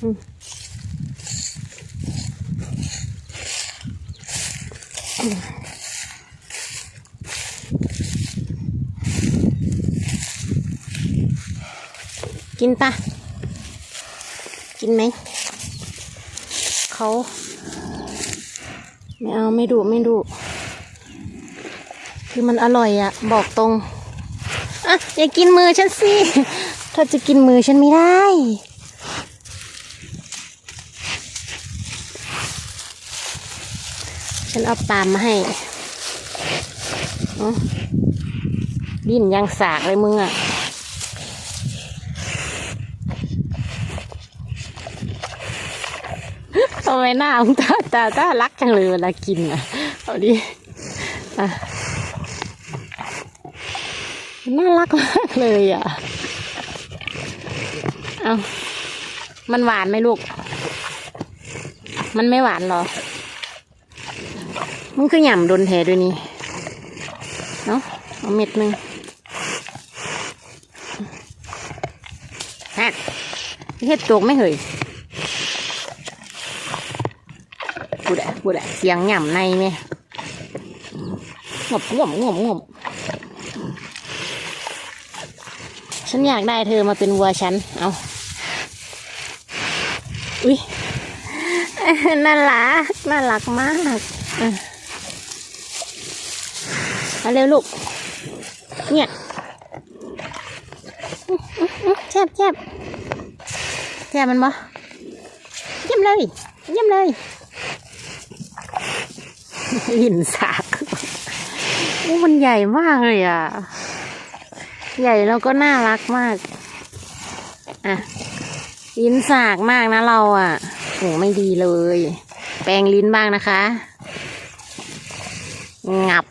กินปะกินไหม เขา ไม่เอาไม่ดูไม่ดู คือมันอร่อยอะบอกตรง อะ อย่ากินมือฉันสิเธอจะกินมือฉันไม่ได้ ฉันเอาปลามมาให้อ๋อดิ้นยังสากเลยมึงอะทำไมหน้ามึงตาตาตารักจังเลยเวลากินอะ เอาดิน่ารักมากเลยอะ เอามันหวานไหมลูก มันไม่หวานหรอ มึงคือหย่ำดนแทด้วยนี่เนาะเอาเม็ดหนึ่งฮะเฮ็ดตกไม่เหยกูได้กูได้เสียงหย่ำในไหมงบงบงบงบฉันอยากได้เธอมาเป็นวัวฉัน เอาอุ้ยน่ารัก น่ารักมากอะ มาเร็วลูก เนี่ยแซ่บแซ่บแซ่บมันบ่เยี่ยมเลย เยี่ยมเลยหินสากโอ้มันใหญ่มากเลยอะ ใหญ่แล้วก็น่ารักมาก อะลิ้นสากมากนะเราอะโหไม่ดีเลย แปรงลิ้นบ้างนะคะ งับ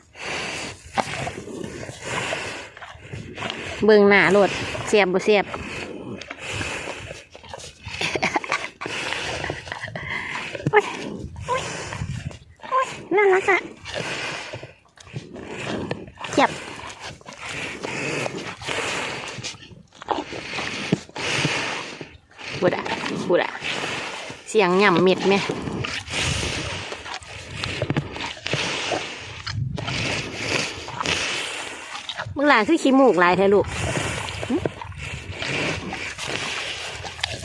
เบิ่งหน้าโลดเสียบบ่เสียบโอ๊ยโอ๊ยโอ๊ยน่ารักอะจับบุดะบุดะเสียงหย่ำเม็ดไหม มึงหลานคือขี้มูกหลายแท้ลูก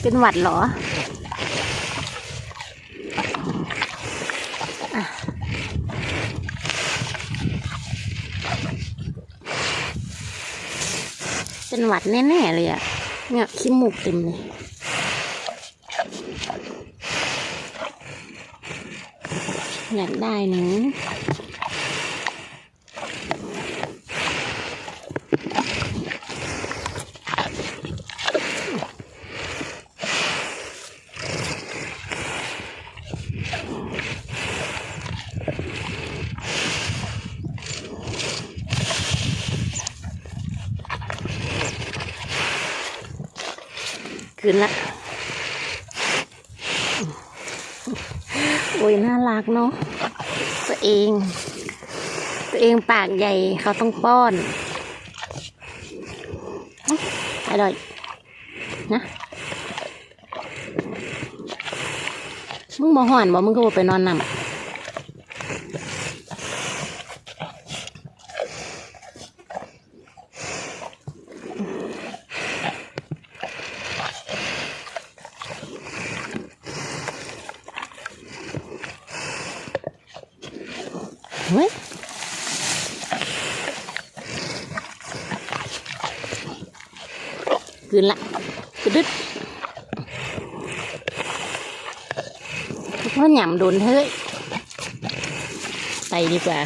เป็นหวัดเหรอเป็นหวัดแน่ๆเลยอะเนี่ยขี้มูกเต็มเลยอยากได้หนึ่ง คืนละ โอ้ยน่ารักเนาะ ตัวเอง ตัวเองปากใหญ่เขาต้องป้อน อร่อย นะ มึงบ่ห่อนบ่มึงก็บ่ไปนอนนำ เฮ้ยคืนละกระดึดเพราะหย่ำโดนเฮ้ย ไปดีกว่า